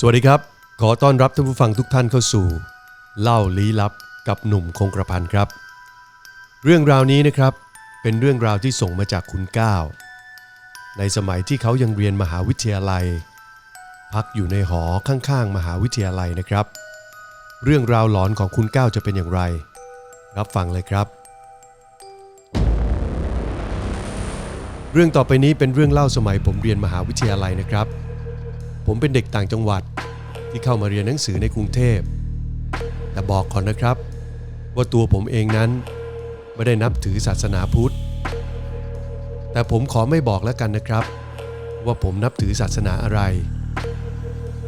สวัสดีครับ ขอต้อนรับท่านผู้ฟังทุกท่านเข้าสู่ เล่าลี้ลับกับหนุ่มคงกระพันครับ เรื่องราวนี้นะครับเป็นเรื่องราวที่ส่งมาจากคุณก้าวในสมัยที่เขายังเรียนมหาวิทยาลัย พักอยู่ในหอข้างๆ มหาวิทยาลัยนะครับ เรื่องราวหลอนของคุณก้าวจะเป็นอย่างไร รับฟังเลยครับ เรื่องต่อไปนี้เป็นเรื่องเล่าสมัยผมเรียนมหาวิทยาลัยนะครับ ผมเป็นเด็กต่างจังหวัดที่เข้ามาเรียนหนังสือในกรุงเทพ แต่บอกก่อนนะครับ ว่าตัวผมเองนั้นไม่ได้นับถือศาสนาพุทธ แต่ผมขอไม่บอกแล้วกันนะครับ ว่าผมนับถือศาสนาอะไร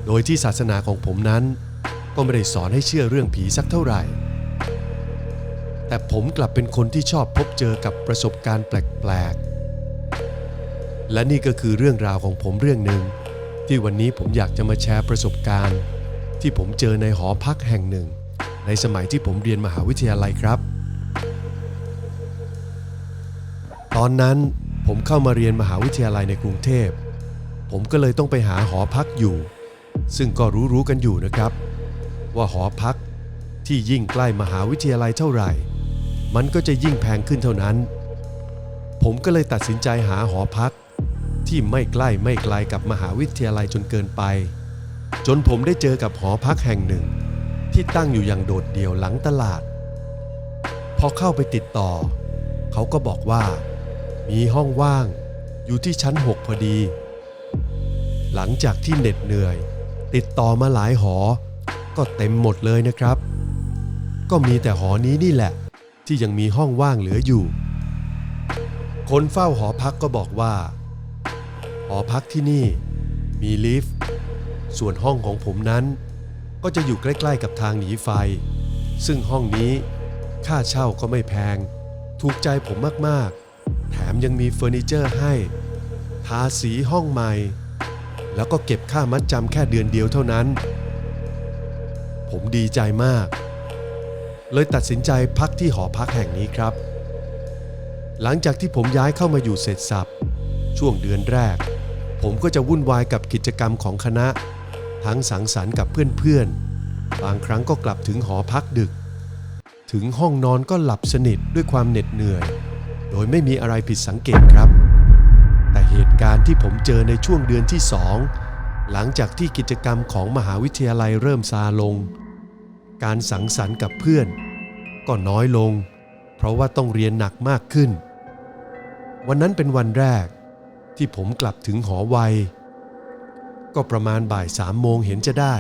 โดยที่ศาสนาของผมนั้น ก็ไม่ได้สอนให้เชื่อเรื่องผีสักเท่าไหร่ แต่ผมกลับเป็นคนที่ชอบพบเจอกับประสบการณ์แปลกๆ และนี่ก็คือเรื่องราวของผมเรื่องหนึ่ง ที่วันนี้ผมอยากจะมาแชร์ประสบการณ์ ที่ผมเจอในหอพักแห่งหนึ่ง ในสมัยที่ผมเรียนมหาวิทยาลัยครับ ตอนนั้นผมเข้ามาเรียนมหาวิทยาลัยในกรุงเทพ ผมก็เลยต้องไปหาหอพักอยู่ ซึ่งก็รู้ๆกันอยู่นะครับ ว่าหอพักที่ยิ่งใกล้มหาวิทยาลัยเท่าไหร่ มันก็จะยิ่งแพงขึ้นเท่านั้น ผมก็เลยตัดสินใจหาหอพัก ที่ไม่ใกล้ไม่ไกลกับมหาวิทยาลัยจนเกินไป จนผมได้เจอกับหอพักแห่งหนึ่ง ที่ตั้งอยู่อย่างโดดเดี่ยวหลังตลาด พอเข้าไปติดต่อ เขาก็บอกว่า มีห้องว่างอยู่ที่ชั้น 6 พอดี หลังจากที่เหน็ดเหนื่อย ติดต่อมาหลายหอ ก็เต็มหมดเลยนะครับ ก็มีแต่หอนี้นี่แหละ ที่ยังมีห้องว่างเหลืออยู่ คนเฝ้าหอพักก็บอกว่า หอพักที่นี่มีลิฟต์ ส่วนห้องของผมนั้น ก็จะอยู่ใกล้ๆกับทางหนีไฟ ซึ่งห้องนี้ค่าเช่าก็ไม่แพง ถูกใจผมมากๆ แถมยังมีเฟอร์นิเจอร์ให้ ทาสีห้องใหม่ แล้วก็เก็บค่ามัดจำแค่เดือนเดียวเท่านั้น ผมดีใจมาก เลยตัดสินใจพักที่หอพักแห่งนี้ครับ หลังจากที่ผมย้ายเข้ามาอยู่เสร็จสับช่วงเดือนแรก ผมก็จะวุ่นวายกับกิจกรรมของคณะ ทั้งสังสรรค์กับเพื่อนๆ บางครั้งก็กลับถึงหอพักดึก ถึงห้องนอนก็หลับสนิทด้วยความเหน็ดเหนื่อย โดยไม่มีอะไรผิดสังเกตครับ แต่เหตุการณ์ที่ผมเจอในช่วงเดือนที่สองหลังจากที่กิจกรรมของมหาวิทยาลัยเริ่มซาลง การสังสรรค์กับเพื่อน ก็น้อยลง เพราะว่าต้องเรียนหนักมากขึ้น วันนั้นเป็นวันแรก ที่ผมกลับถึงหอวัยก็ประมาณบ่ายสามโมงเห็นจะได้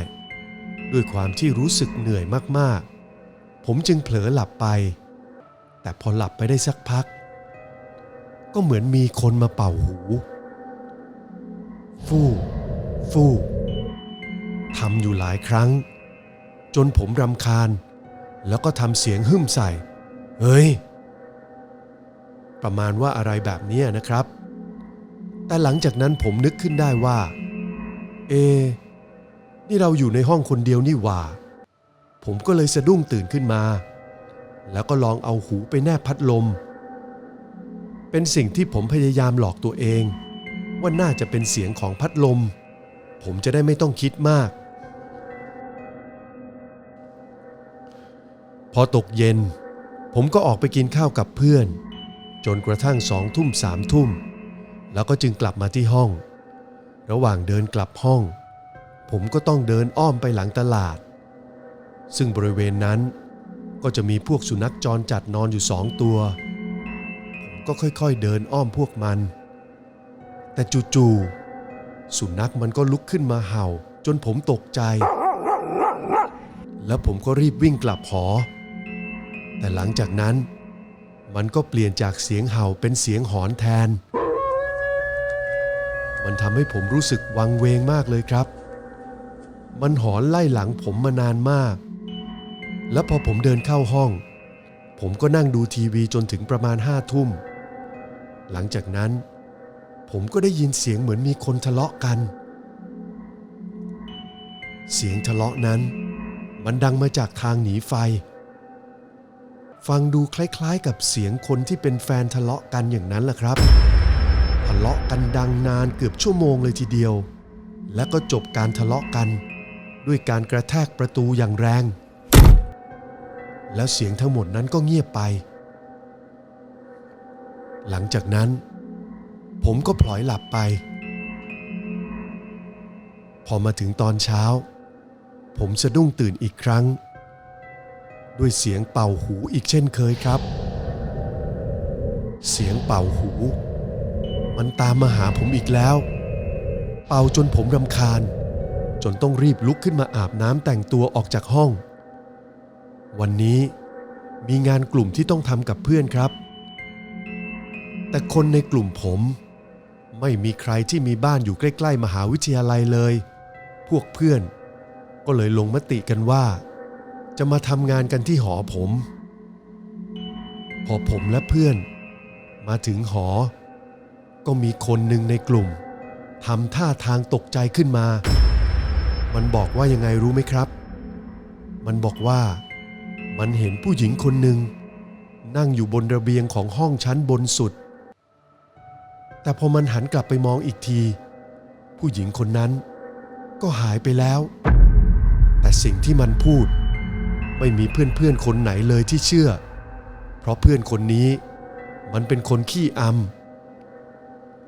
ด้วยความที่รู้สึกเหนื่อยมากๆ ผมจึงเผลอหลับไป แต่พอหลับไปได้สักพัก ก็เหมือนมีคนมาเป่าหู ฟู่ฟู่ทำอยู่หลายครั้ง จนผมรำคาญ แล้วก็ทำเสียงหึ่มใส่ เฮ้ย ประมาณว่าอะไรแบบนี้นะครับ แต่หลังจากนั้นผมนึกขึ้นได้ว่า เอ นี่เราอยู่ในห้องคนเดียวนี่หว่า ผมก็เลยสะดุ้งตื่นขึ้นมา แล้วก็ลองเอาหูไปแนบพัดลม เป็นสิ่งที่ผมพยายามหลอกตัวเอง ว่าน่าจะเป็นเสียงของพัดลม ผมจะได้ไม่ต้องคิดมาก พอตกเย็น ผมก็ออกไปกินข้าวกับเพื่อน จนกระทั่งสองทุ่มสามทุ่ม แล้วก็จึงกลับมาที่ห้อง ระหว่างเดินกลับห้อง ผมก็ต้องเดินอ้อมไปหลังตลาด ซึ่งบริเวณนั้นก็จะมีพวกสุนัขจรจัดนอนอยู่สองตัว ผมก็ค่อยๆเดินอ้อมพวกมัน แต่จู่ๆสุนัขมันก็ลุกขึ้นมาเห่า จนผมตกใจ แล้วผมก็รีบวิ่งกลับหอ แต่หลังจากนั้น มันก็เปลี่ยนจากเสียงเห่าเป็นเสียงหอนแทน มันทำให้ผมรู้สึกวังเวงมากเลยครับ มันหอนไล่หลังผมมานานมาก แล้วพอผมเดินเข้าห้อง ผมก็นั่งดูทีวีจนถึงประมาณห้าทุ่ม หลังจากนั้น ผมก็ได้ยินเสียงเหมือนมีคนทะเลาะกัน เสียงทะเลาะนั้น มันดังมาจากทางหนีไฟ ฟังดูคล้ายๆ กับเสียงคนที่เป็นแฟนทะเลาะกันอย่างนั้นแหละครับ ทะเลาะกันดังนานเกือบชั่วโมงเลยทีเดียว แล้วก็จบการทะเลาะกัน ด้วยการกระแทกประตูอย่างแรง แล้วเสียงทั้งหมดนั้นก็เงียบไป หลังจากนั้น ผมก็พลอยหลับไป พอมาถึงตอนเช้า ผมสะดุ้งตื่นอีกครั้ง ด้วยเสียงเป่าหูอีกเช่นเคยครับ เสียงเป่าหู มันตามมาหาผมอีกแล้ว เป่าจนผมรำคาญ จนต้องรีบลุกขึ้นมาอาบน้ำแต่งตัวออกจากห้อง วันนี้มีงานกลุ่มที่ต้องทำกับเพื่อนครับ แต่คนในกลุ่มผม ไม่มีใครที่มีบ้านอยู่ใกล้ๆมหาวิทยาลัยเลย พวกเพื่อนก็เลยลงมติกันว่า จะมาทำงานกันที่หอผม พอผมและเพื่อน มาถึงหอ ก็มีคนหนึ่งในกลุ่มทำท่าทางตกใจขึ้นมา มันบอกว่ายังไงรู้ไหมครับ มันบอกว่ามันเห็นผู้หญิงคนหนึ่งนั่งอยู่บนระเบียงของห้องชั้นบนสุด แต่พอมันหันกลับไปมองอีกที ผู้หญิงคนนั้นก็หายไปแล้ว แต่สิ่งที่มันพูด ไม่มีเพื่อนๆคนไหนเลยที่เชื่อ เพราะเพื่อนคนนี้มันเป็นคนขี้อำ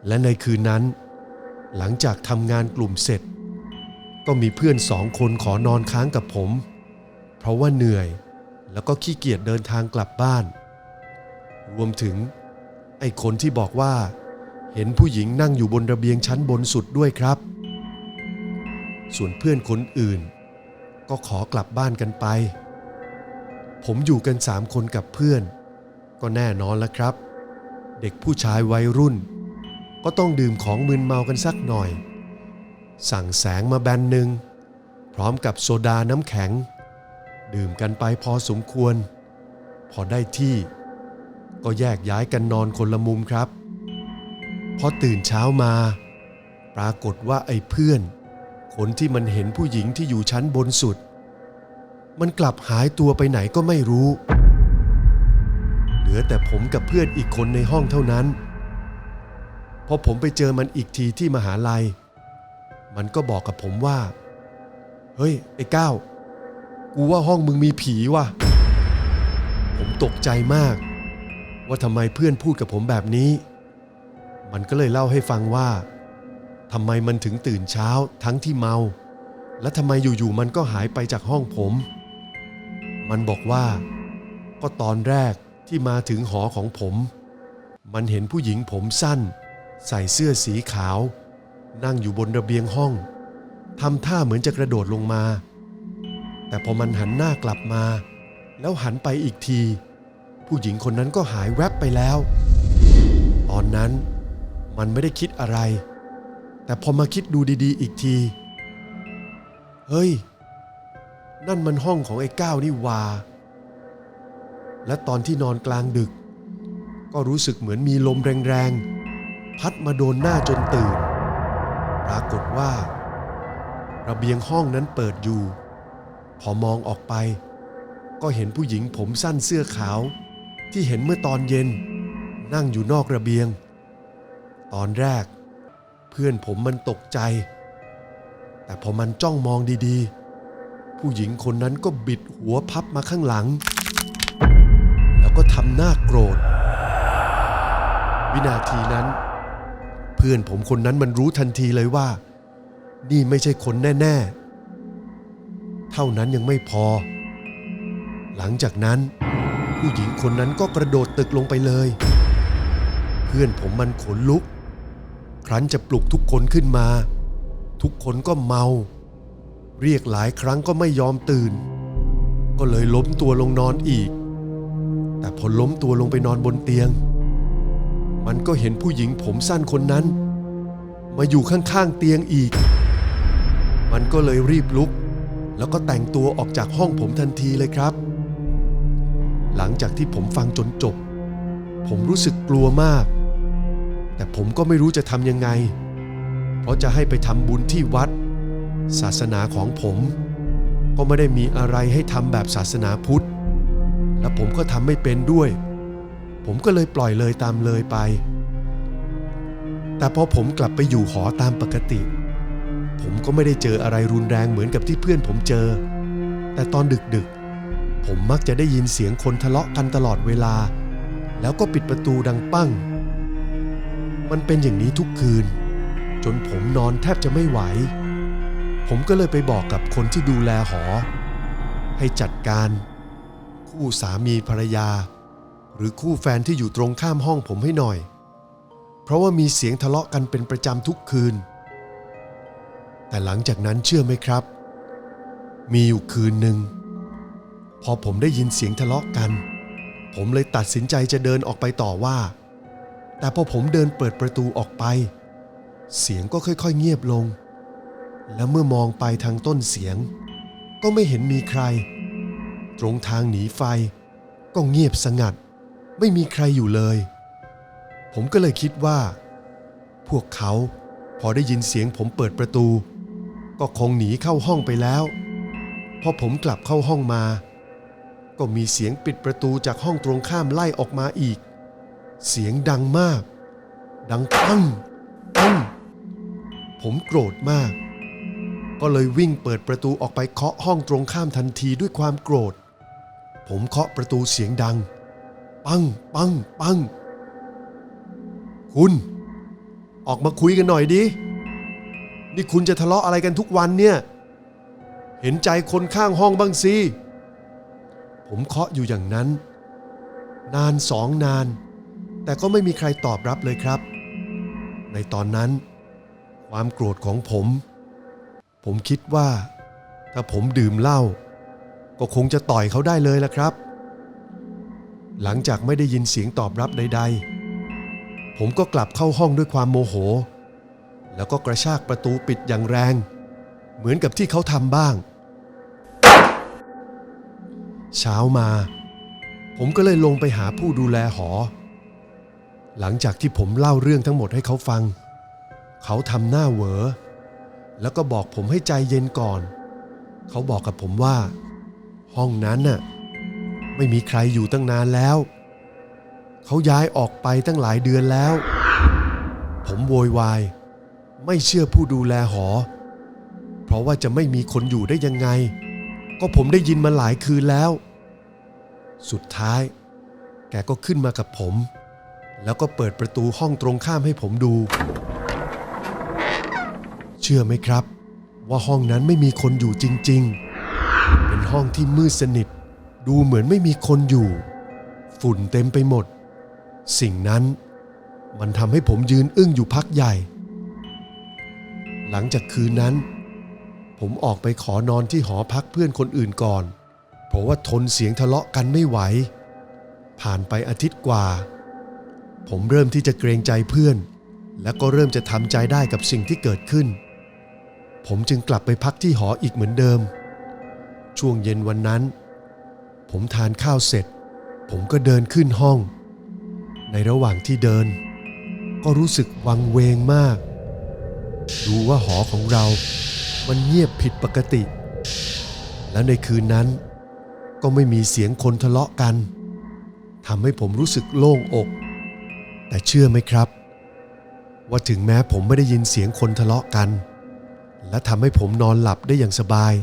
และในคืนนั้น หลังจากทำงานกลุ่มเสร็จ ก็มีเพื่อนสองคนขอนอนค้างกับผม เพราะว่าเหนื่อยแล้วก็ขี้เกียจเดินทางกลับบ้าน รวมถึง ไอ้คนที่บอกว่า เห็นผู้หญิงนั่งอยู่บนระเบียงชั้นบนสุดด้วยครับ ส่วนเพื่อนคนอื่น ก็ขอกลับบ้านกันไป ผมอยู่กันสามคนกับเพื่อน ก็แน่นอนแล้วครับ เด็กผู้ชายวัยรุ่น ก็ต้องดื่มของมึนเมากันสักหน่อย สั่งแสงมาแบนหนึ่ง พร้อมกับโซดาน้ำแข็ง ดื่มกันไปพอสมควร พอได้ที่ ก็แยกย้ายกันนอนคนละมุมครับ พอตื่นเช้ามา ปรากฏว่าไอ้เพื่อน คนที่มันเห็นผู้หญิงที่อยู่ชั้นบนสุด มันกลับหายตัวไปไหนก็ไม่รู้ เหลือแต่ผมกับเพื่อนอีกคนในห้องเท่านั้น อผมไปเจอมันอีกทีที่มหาลัย มันก็บอกกับผมว่า เฮ้ย ไอ้ก้าวกูว่าห้องมึงมีผีว่ะ ผมตกใจมาก ว่าทำไมเพื่อนพูดกับผมแบบนี้ มันก็เลยเล่าให้ฟังว่าทำไมมันถึงตื่นเช้าทั้งที่เมา และทำไมอยู่ๆมันก็หายไปจากห้องผม มันบอกว่า ก็ตอนแรกที่มาถึงหอของผม มันเห็นผู้หญิงผมสั้น ใส่เสื้อสีขาว นั่งอยู่บนระเบียงห้องทำท่าเหมือนจะกระโดดลงมา แต่พอมันหันหน้ากลับมา แล้วหันไปอีกที ผู้หญิงคนนั้นก็หายแวบไปแล้ว ตอนนั้นมันไม่ได้คิดอะไร แต่พอมาคิดดูดีๆ อีกที เฮ้ย นั่นมันห้องของไอ้ก้าวนี่ว่าและตอนที่นอนกลางดึก ก็รู้สึกเหมือนมีลมแรงๆ พัดมาโดนหน้าจนตื่น ปรากฏว่า ระเบียงห้องนั้นเปิดอยู่ พอมองออกไป ก็เห็นผู้หญิงผมสั้นเสื้อขาว ที่เห็นเมื่อตอนเย็น นั่งอยู่นอกระเบียง ตอนแรก เพื่อนผมมันตกใจ แต่พอมันจ้องมองดีๆ ผู้หญิงคนนั้นก็บิดหัวพับมาข้างหลัง แล้วก็ทำหน้าโกรธวินาทีนั้น พื่อนผมคนนั้นมันรู้ทันทีเลยว่า นี่ไม่ใช่คนแน่ ๆ เท่านั้นยังไม่พอ หลังจากนั้น ผู้หญิงคนนั้นก็กระโดดตึกลงไปเลย เพื่อนผมมันขนลุก ครั้นจะปลุกทุกคนขึ้นมา ทุกคนก็เมา เรียกหลายครั้งก็ไม่ยอมตื่น ก็เลยล้มตัวลงนอนอีก แต่พอล้มตัวลงไปนอนบนเตียง มันก็เห็นผู้หญิงผมสั้นคนนั้น มาอยู่ข้างๆเตียงอีก มันก็เลยรีบลุก แล้วก็แต่งตัวออกจากห้องผมทันทีเลยครับ หลังจากที่ผมฟังจนจบ ผมรู้สึกกลัวมาก แต่ผมก็ไม่รู้จะทำยังไง เพราะจะให้ไปทำบุญที่วัด ศาสนาของผม ก็ไม่ได้มีอะไรให้ทำแบบศาสนาพุทธ และผมก็ทำไม่เป็นด้วย ผมก็เลยปล่อยเลยตามเลยไป แต่พอผมกลับไปอยู่หอตามปกติ ผมก็ไม่ได้เจออะไรรุนแรงเหมือนกับที่เพื่อนผมเจอ แต่ตอนดึกๆ ผมมักจะได้ยินเสียงคนทะเลาะกันตลอดเวลา แล้วก็ปิดประตูดังปั้ง มันเป็นอย่างนี้ทุกคืน จนผมนอนแทบจะไม่ไหว ผมก็เลยไปบอกกับคนที่ดูแลหอ ให้จัดการ คู่สามีภรรยา หรือคู่แฟนที่อยู่ตรงข้ามห้องผมให้หน่อย เพราะว่ามีเสียงทะเลาะกันเป็นประจำทุกคืน แต่หลังจากนั้นเชื่อไหมครับ มีอยู่คืนหนึ่งพอผมได้ยินเสียงทะเลาะกัน ผมเลยตัดสินใจจะเดินออกไปต่อว่า แต่พอผมเดินเปิดประตูออกไป เสียงก็ค่อยๆเงียบลง และเมื่อมองไปทางต้นเสียง ก็ไม่เห็นมีใคร ตรงทางหนีไฟก็เงียบสงัด ไม่มีใครอยู่เลย ผมก็เลยคิดว่า พวกเขาพอได้ยินเสียงผมเปิดประตู ก็คงหนีเข้าห้องไปแล้ว พอผมกลับเข้าห้องมา ก็มีเสียงปิดประตูจากห้องตรงข้ามไล่ออกมาอีก เสียงดังมาก ดังปังปังผมโกรธมาก ก็เลยวิ่งเปิดประตูออกไปเคาะห้องตรงข้ามทันทีด้วยความโกรธ ผมเคาะประตูเสียงดัง ปัง ปัง ปัง คุณ ออกมาคุยกันหน่อยดิ นี่คุณจะทะเลาะอะไรกันทุกวันเนี่ย เห็นใจคนข้างห้องบ้างสิ ผมเคาะอยู่อย่างนั้น นานสองนาน แต่ก็ไม่มีใครตอบรับเลยครับ ในตอนนั้น ความโกรธของผม ผมคิดว่า ถ้าผมดื่มเหล้าก็คงจะต่อยเขาได้เลยละครับ หลังจากไม่ได้ยินเสียงตอบรับใด ๆ ผมก็กลับเข้าห้องด้วยความโมโห แล้วก็กระชากประตูปิดอย่างแรง เหมือนกับที่เขาทำบ้าง เช้ามา ผมก็เลยลงไปหาผู้ดูแลหอ หลังจากที่ผมเล่าเรื่องทั้งหมดให้เขาฟัง เขาทำหน้าเหวอ แล้วก็บอกผมให้ใจเย็นก่อน เขาบอกกับผมว่า ห้องนั้นน่ะ ไม่มีใครอยู่ตั้งนานแล้ว เขาย้ายออกไปตั้งหลายเดือนแล้ว ผมโวยวาย ไม่เชื่อผู้ดูแลหอ เพราะว่าจะไม่มีคนอยู่ได้ยังไง ก็ผมได้ยินมาหลายคืนแล้ว สุดท้าย แกก็ขึ้นมากับผม แล้วก็เปิดประตูห้องตรงข้ามให้ผมดู เชื่อไหมครับ ว่าห้องนั้นไม่มีคนอยู่จริง ๆ เป็นห้องที่มืดสนิท ดูเหมือนไม่มีคนอยู่ ฝุ่นเต็มไปหมด สิ่งนั้นมันทำให้ผมยืนอึ้งอยู่พักใหญ่ หลังจากคืนนั้น ผมออกไปขอนอนที่หอพักเพื่อนคนอื่นก่อน เพราะว่าทนเสียงทะเลาะกันไม่ไหว ผ่านไปอาทิตย์กว่า ผมเริ่มที่จะเกรงใจเพื่อน และก็เริ่มจะทำใจได้กับสิ่งที่เกิดขึ้น ผมจึงกลับไปพักที่หออีกเหมือนเดิม ช่วงเย็นวันนั้น ผมทานข้าวเสร็จ ผมก็เดินขึ้นห้อง ในระหว่างที่เดิน ก็รู้สึกวังเวงมาก ดูว่าหอของเรา มันเงียบผิดปกติ และในคืนนั้น ก็ไม่มีเสียงคนทะเลาะกันทำให้ผมรู้สึกโล่งอก แต่เชื่อไหมครับ ว่าถึงแม้ผมไม่ได้ยินเสียงคนทะเลาะกัน และทำให้ผมนอนหลับได้อย่างสบาย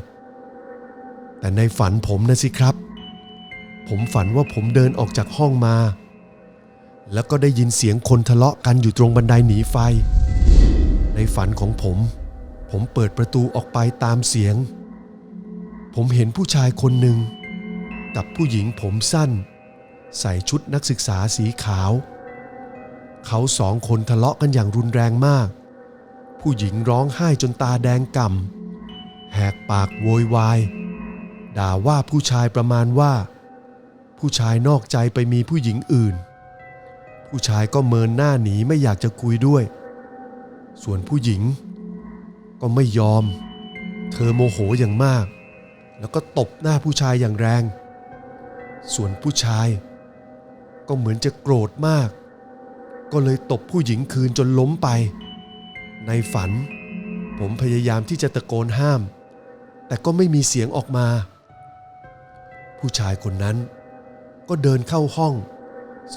แต่ในฝันผมนะสิครับ ผมฝันว่าผมเดินออกจากห้องมา แล้วก็ได้ยินเสียงคนทะเลาะกันอยู่ตรงบันไดหนีไฟ ในฝันของผม ผมเปิดประตูออกไปตามเสียง ผมเห็นผู้ชายคนหนึ่ง กับผู้หญิงผมสั้น ใส่ชุดนักศึกษาสีขาว เขาสองคนทะเลาะกันอย่างรุนแรงมาก ผู้หญิงร้องไห้จนตาแดงก่ำแหกปากโวยวาย ด่าว่าผู้ชายประมาณว่า ผู้ชายนอกใจไปมีผู้หญิงอื่น ผู้ชายก็เมินหน้าหนีไม่อยากจะคุยด้วย ส่วนผู้หญิง ก็ไม่ยอม เธอโมโหอย่างมาก แล้วก็ตบหน้าผู้ชายอย่างแรง ส่วนผู้ชาย ก็เหมือนจะโกรธมาก ก็เลยตบผู้หญิงคืนจนล้มไป ในฝัน ผมพยายามที่จะตะโกนห้าม แต่ก็ไม่มีเสียงออกมา ผู้ชายคนนั้น ก็เดินเข้าห้อง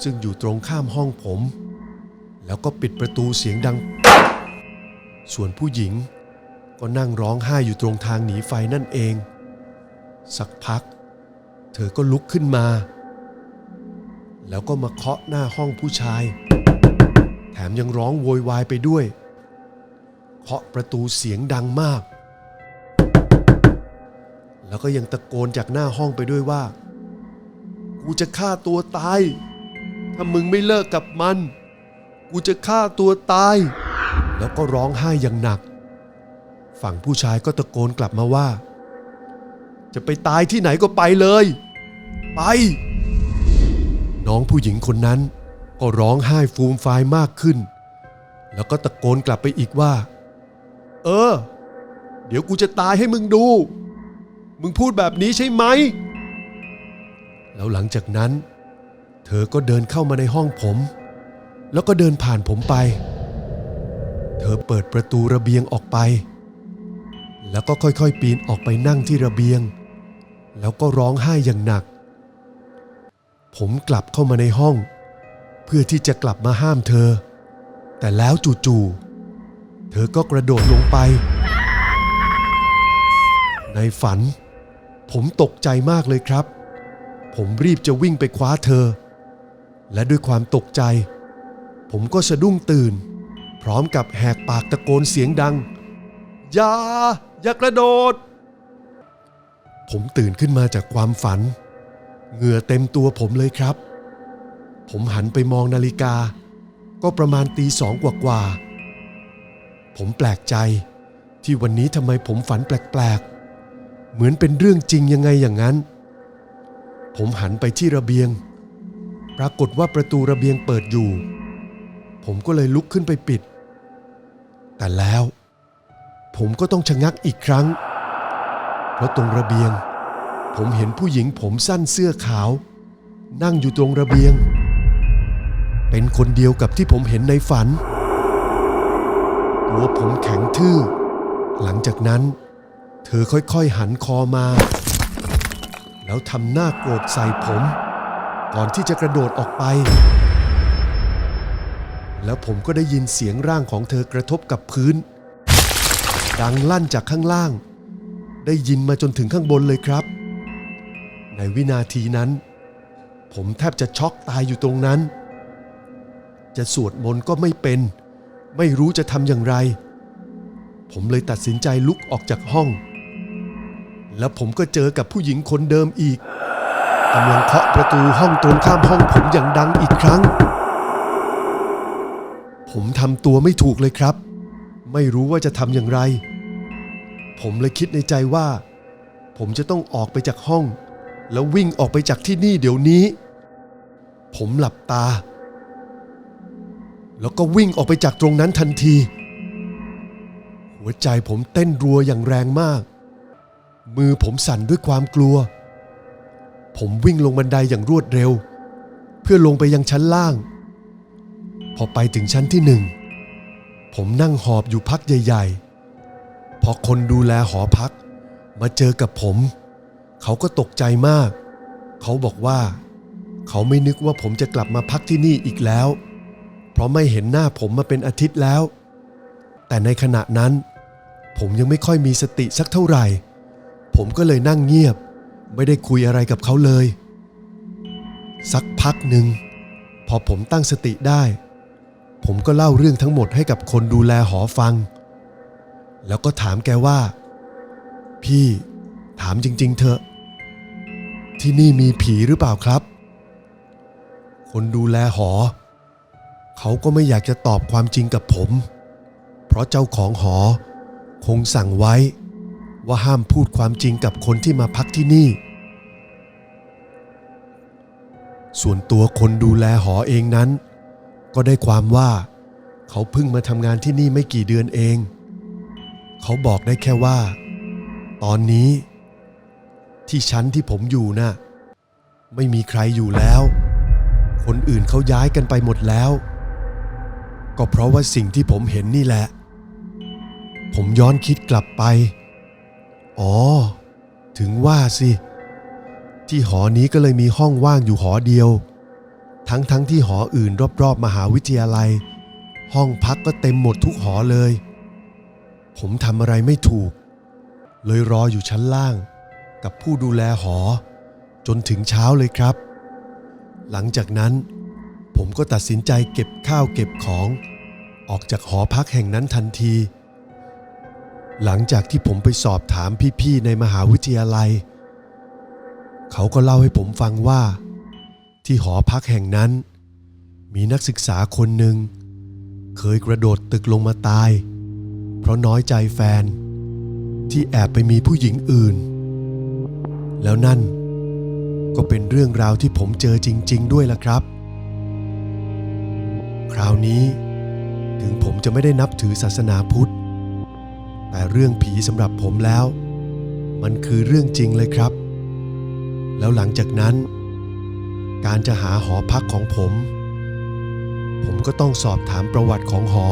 ซึ่งอยู่ตรงข้ามห้องผม แล้วก็ปิดประตูเสียงดัง ส่วนผู้หญิงก็นั่งร้องไห้อยู่ตรงทางหนีไฟนั่นเอง สักพัก เธอก็ลุกขึ้นมา แล้วก็มาเคาะหน้าห้องผู้ชาย แถมยังร้องโวยวายไปด้วย เคาะประตูเสียงดังมาก แล้วก็ยังตะโกนจากหน้าห้องไปด้วยว่า กูจะฆ่าตัวตาย ถ้ามึงไม่เลิกกับมัน กูจะฆ่าตัวตาย แล้วก็ร้องไห้อย่างหนัก ฝั่งผู้ชายก็ตะโกนกลับมาว่า จะไปตายที่ไหนก็ไปเลย ไป น้องผู้หญิงคนนั้น ก็ร้องไห้ฟูมฟายมากขึ้น แล้วก็ตะโกนกลับไปอีกว่า เออ เดี๋ยวกูจะตายให้มึงดู มึงพูดแบบนี้ใช่ไหม แล้วหลังจากนั้น เธอก็เดินเข้ามาในห้องผม แล้วก็เดินผ่านผมไป เธอเปิดประตูระเบียงออกไป แล้วก็ค่อยๆปีนออกไปนั่งที่ระเบียง แล้วก็ร้องไห้อย่างหนัก ผมกลับเข้ามาในห้อง เพื่อที่จะกลับมาห้ามเธอ แต่แล้วจู่ๆเธอก็กระโดดลงไป ในฝัน ผมตกใจมากเลยครับ ผมรีบจะวิ่งไปคว้าเธอ และด้วยความตกใจ ผมก็สะดุ้งตื่น พร้อมกับแหกปากตะโกนเสียงดัง อย่า อย่ากระโดด ผมตื่นขึ้นมาจากความฝัน เหงื่อเต็มตัวผมเลยครับ ผมหันไปมองนาฬิกา ก็ประมาณตีสองกว่าๆผมแปลกใจที่วันนี้ทำไมผมฝันแปลกๆ เหมือนเป็นเรื่องจริงยังไงอย่างนั้น ผมหันไปที่ระเบียง ปรากฏว่าประตูระเบียงเปิดอยู่ ผมก็เลยลุกขึ้นไปปิด แต่แล้ว ผมก็ต้องชะงักอีกครั้ง เพราะตรงระเบียง ผมเห็นผู้หญิงผมสั้นเสื้อขาว นั่งอยู่ตรงระเบียง เป็นคนเดียวกับที่ผมเห็นในฝันตัวผมแข็งทื่อ หลังจากนั้น เธอค่อยๆหันคอมา แล้วทำหน้าโกรธใส่ผม ก่อนที่จะกระโดดออกไป แล้วผมก็ได้ยินเสียงร่างของเธอกระทบกับพื้น ดังลั่นจากข้างล่าง ได้ยินมาจนถึงข้างบนเลยครับ ในวินาทีนั้น ผมแทบจะช็อกตายอยู่ตรงนั้น จะสวดมนต์ก็ไม่เป็น ไม่รู้จะทำอย่างไร ผมเลยตัดสินใจลุกออกจากห้อง แล้วผมก็เจอกับผู้หญิงคนเดิมอีกกำลังเคาะประตูห้องตรงข้ามห้องผมอย่างดังอีกครั้ง ผมทำตัวไม่ถูกเลยครับ ไม่รู้ว่าจะทำอย่างไร ผมเลยคิดในใจว่า ผมจะต้องออกไปจากห้อง แล้ววิ่งออกไปจากที่นี่เดี๋ยวนี้ ผมหลับตา แล้วก็วิ่งออกไปจากตรงนั้นทันที หัวใจผมเต้นรัวอย่างแรงมาก มือผมสั่นด้วยความกลัว ผมวิ่งลงบันไดอย่างรวดเร็ว เพื่อลงไปยังชั้นล่าง พอไปถึงชั้นที่หนึ่ง ผมนั่งหอบอยู่พักใหญ่ ๆ พอคนดูแลหอพัก มาเจอกับผม เขาก็ตกใจมาก เขาบอกว่า เขาไม่นึกว่าผมจะกลับมาพักที่นี่อีกแล้ว เพราะไม่เห็นหน้าผมมาเป็นอาทิตย์แล้ว แต่ในขณะนั้น ผมยังไม่ค่อยมีสติสักเท่าไหร่ ผมก็เลยนั่งเงียบ ไม่ได้คุยอะไรกับเขาเลย สักพักหนึ่ง พอผมตั้งสติได้ ผมก็เล่าเรื่องทั้งหมดให้กับคนดูแลหอฟัง แล้วก็ถามแกว่า พี่ถามจริง ๆ เถอะ ที่นี่มีผีหรือเปล่าครับ คนดูแลหอ เขาก็ไม่อยากจะตอบความจริงกับผม เพราะเจ้าของหอคงสั่งไว้ ว่าห้ามพูดความจริงกับคนที่มาพักที่นี่ ส่วนตัวคนดูแลหอเองนั้น ก็ได้ความว่า เขาเพิ่งมาทำงานที่นี่ไม่กี่เดือนเอง เขาบอกได้แค่ว่า ตอนนี้ ที่ชั้นที่ผมอยู่น่ะไม่มีใครอยู่แล้ว คนอื่นเขาย้ายกันไปหมดแล้ว ก็เพราะว่าสิ่งที่ผมเห็นนี่แหละ ผมย้อนคิดกลับไป อ๋อ ถึงว่าสิ ที่หอนี้ก็เลยมีห้องว่างอยู่หอเดียว ทั้งทั้งที่หออื่นรอบๆ มหาวิทยาลัย ห้องพักก็เต็มหมดทุกหอเลย ผมทำอะไรไม่ถูก เลยรออยู่ชั้นล่าง กับผู้ดูแลหอ จนถึงเช้าเลยครับ หลังจากนั้น ผมก็ตัดสินใจเก็บข้าวเก็บของ ออกจากหอพักแห่งนั้นทันที หลังจากที่ผมไปสอบถามพี่ๆในมหาวิทยาลัย เขาก็เล่าให้ผมฟังว่า ที่หอพักแห่งนั้น มีนักศึกษาคนหนึ่ง เคยกระโดดตึกลงมาตาย เพราะน้อยใจแฟน ที่แอบไปมีผู้หญิงอื่น แล้วนั่นก็เป็นเรื่องราวที่ผมเจอจริง ๆ ด้วยล่ะครับ คราวนี้ถึงผมจะไม่ได้นับถือศาสนาพุทธ แต่เรื่องผีสำหรับผมแล้ว มันคือเรื่องจริงเลยครับ แล้วหลังจากนั้น การจะหาหอพักของผม ผมก็ต้องสอบถามประวัติของหอ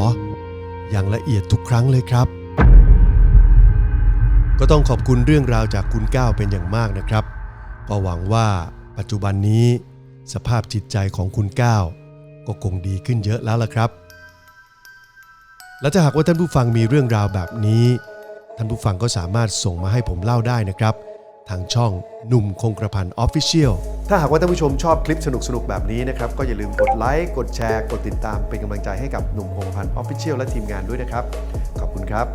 อย่างละเอียดทุกครั้งเลยครับ ก็ต้องขอบคุณเรื่องราวจากคุณก้าวเป็นอย่างมากนะครับก็หวังว่าปัจจุบันนี้ สภาพจิตใจของคุณก้าวก็คงดีขึ้นเยอะแล้วล่ะครับ และถ้าหากว่าท่านผู้ฟังมีเรื่องราวแบบนี้ ท่านผู้ฟังก็สามารถส่งมาให้ผมเล่าได้นะครับ ทางช่องหนุ่มคงกระพันออฟฟิเชียลถ้าหากว่าท่านผู้ชมชอบคลิปสนุกๆ แบบนี้นะครับ ก็อย่าลืมกดไลค์กดแชร์ กดติดตามเป็นกำลังใจให้กับหนุ่มคงกระพันออฟฟิเชียลและทีมงานด้วยนะครับ ขอบคุณครับ